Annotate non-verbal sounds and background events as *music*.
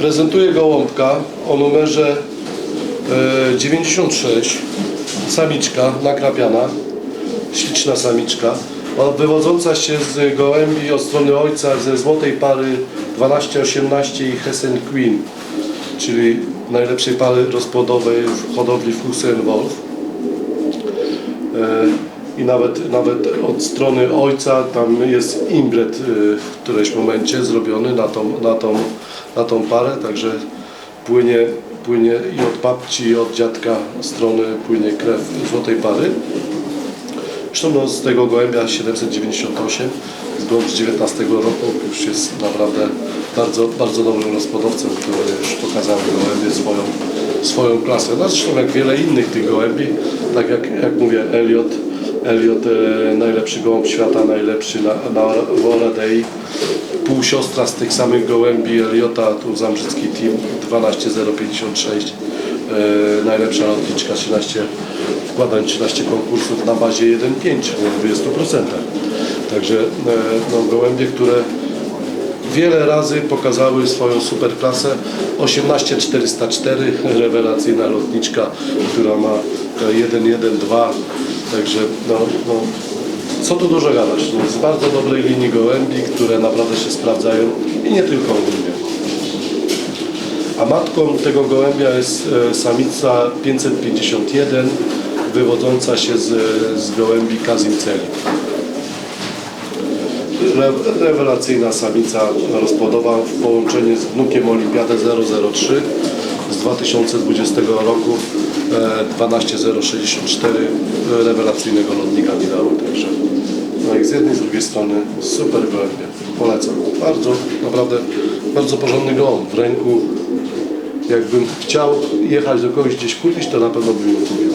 Prezentuję gołąbka o numerze e, 96. Samiczka nakrapiana. Śliczna samiczka. Wywodząca się z gołębi od strony ojca ze złotej pary 1218 i Hessen Queen, czyli najlepszej pary rozpłodowej w hodowli Fuchsenwolf. I nawet, nawet od strony ojca tam jest imbret e, w którymś momencie zrobiony na tą, na tą, na tą parę, także płynie, płynie i od babci i od dziadka strony płynie krew złotej pary. Zresztą no, z tego gołębia 798 z Brąz 19 roku już jest naprawdę bardzo, bardzo dobrym rozpodowcem, który już pokazał gołębie swoją, swoją klasę. No zresztą jak wiele innych tych gołębi, tak jak, jak mówię, Elliot, Elliot e, najlepszy gołąb świata, najlepszy na, na Wolę Dei, półsiostra z tych samych gołębi Eliota, tu Zambrzycki Team 12056, e, najlepsza lotniczka, 13 wkładań, 13 konkursów na bazie 1,5 na 20%. Także e, no, gołębie, które wiele razy pokazały swoją superklasę. 18404, *laughs* rewelacyjna lotniczka, która ma e, 112, także no, no, co tu dużo gadać, no, z bardzo dobrej linii gołębi, które naprawdę się sprawdzają i nie tylko mnie. A matką tego gołębia jest e, samica 551, wywodząca się z, z gołębi Kazimceli. Re, rewelacyjna samica rozpłodowa w połączeniu z wnukiem Olimpiadę 003 z 2020 roku e, 12064 e, rewelacyjnego lotnika mi dały także. No i z jednej z drugiej strony super gołębie polecam. Bardzo naprawdę bardzo porządny gołąb w ręku. Jakbym chciał jechać do kogoś gdzieś kupić to na pewno bym ją kupił